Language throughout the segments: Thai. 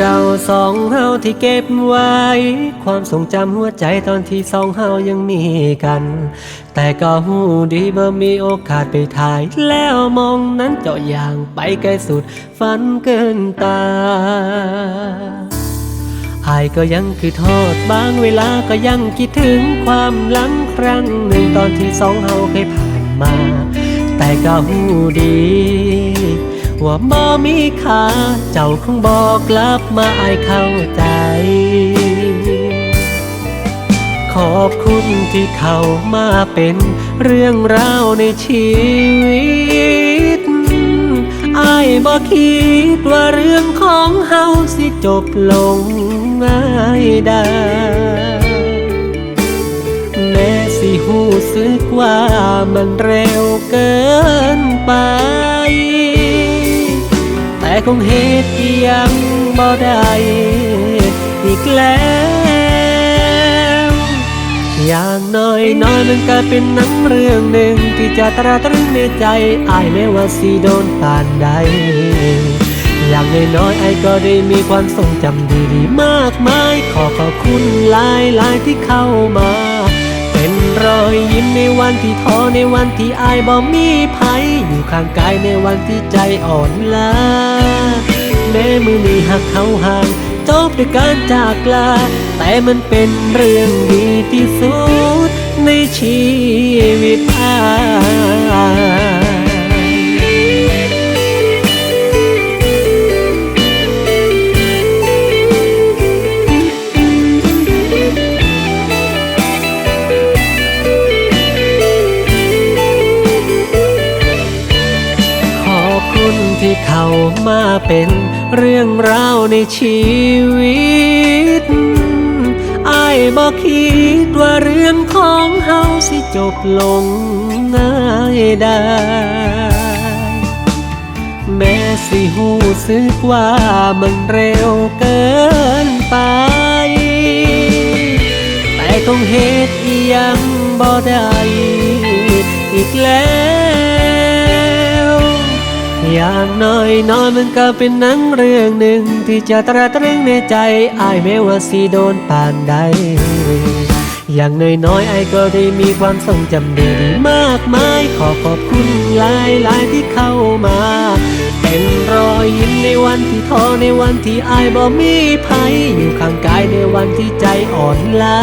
เบิ่งรูปเก่าสองเฮาที่เก็บไว้ ความทรงจำหัวใจตอนที่สองเฮายังมีกัน แต่ก็หูดีบ่มีโอกาสไปถ่าย แล้วมองนั้นเจาะอย่างไปไกลสุดฝันเกินตาอายก็ยังคือโทษบางเวลาก็ยังคิดถึงความหลังครั้งหนึ่งตอนที่สองเฮาเคยผ่านมา แต่ก็หูดี ว่าบ่มีค่าเจ้าคงบอกกลับมาอายเข้าใจ ขอบคุณที่เข้ามาเป็นเรื่องราวในชีวิตอายบ่คิดว่าเรื่องของเฮาสิจบลงง่ายได้แม้สิหูสึกว่ามันเร็วเกินไป คงเหตุยังบ่ได้อีกแล้วอย่างน้อยน้อยมันก็เป็นหนังเรื่องหนึ่งที่จะตราตรึงในใจอายแม้ว่าสิโดนผ่านใดอย่างน้อยๆไอายก็ได้มีความทรงจำดีๆมากมาย ขอขอบคุณหลายหลายๆที่เข้ามา เป็นรอยยิ้มในวันที่ท้อในวันที่อายบ่มีภัย ข้างกายในวันที่ใจอ่อนล้าแม้มือนี้หักเขาห่างจบด้วยการจากลา แต่มันเป็นเรื่องดีที่สุดในชีวิต อบคุณที่เข้ามาเป็นเรื่องราวในชีวิตอายบอกคิดว่าเรื่องของเฮาสิจบลงง่ายได้ แม้สิหูสึกว่ามันเร็วเกินไป แต่คงเหตุยังบ่ได้อีกแล้ว อย่างน้อยน้อยมันก็เป็นหนังเรื่องหนึ่ง ที่จะตราตรึงในใจอายแม้ว่าสิโดนปานใด อย่างน้อยน้อยไอายก็ได้มีความทรงจำดีมากมายขอขอบคุณหลายหลายที่เข้ามา เป็นรอยยิ้มในวันที่ท้อในวันที่อายบ่มีภัยอยู่ข้างกายในวันที่ใจอ่อนล้า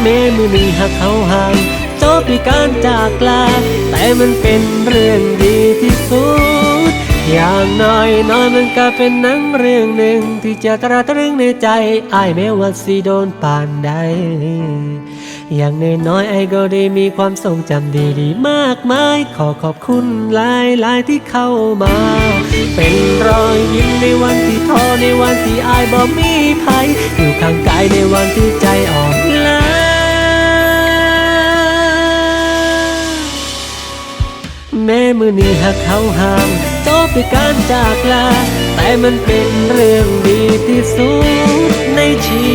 แม้มือนี้หักเขาห่างจบด้วยการจากลา แต่มันเป็นเรื่องดีที่ อย่างน้อยน้อยมันก็เป็นหนังเรื่องหนึ่งที่จะตราตรึงในใจอายแม้ว่าสิโดนปานใดอย่างนน้อยไอก็ได้มีความทรงจำดีๆ มากมาย ขอขอบคุณหลายหลายที่เข้ามา เป็นรอยยิ้มในวันที่ท้อในวันที่อายบ่มีภัยอยู่ข้างกายในวันที่ใจอ่อน ม้มือนี้หักเขาห่างจบด้วยการจากลา แต่มันเป็นเรื่องดีที่สุดในชี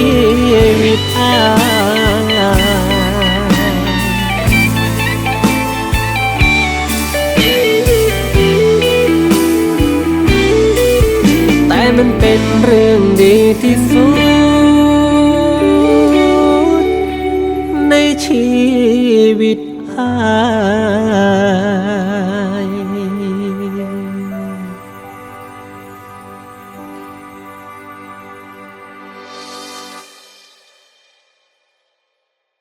วิตอายแต่มันเป็นเรื่องดีที่สุดในชีวิต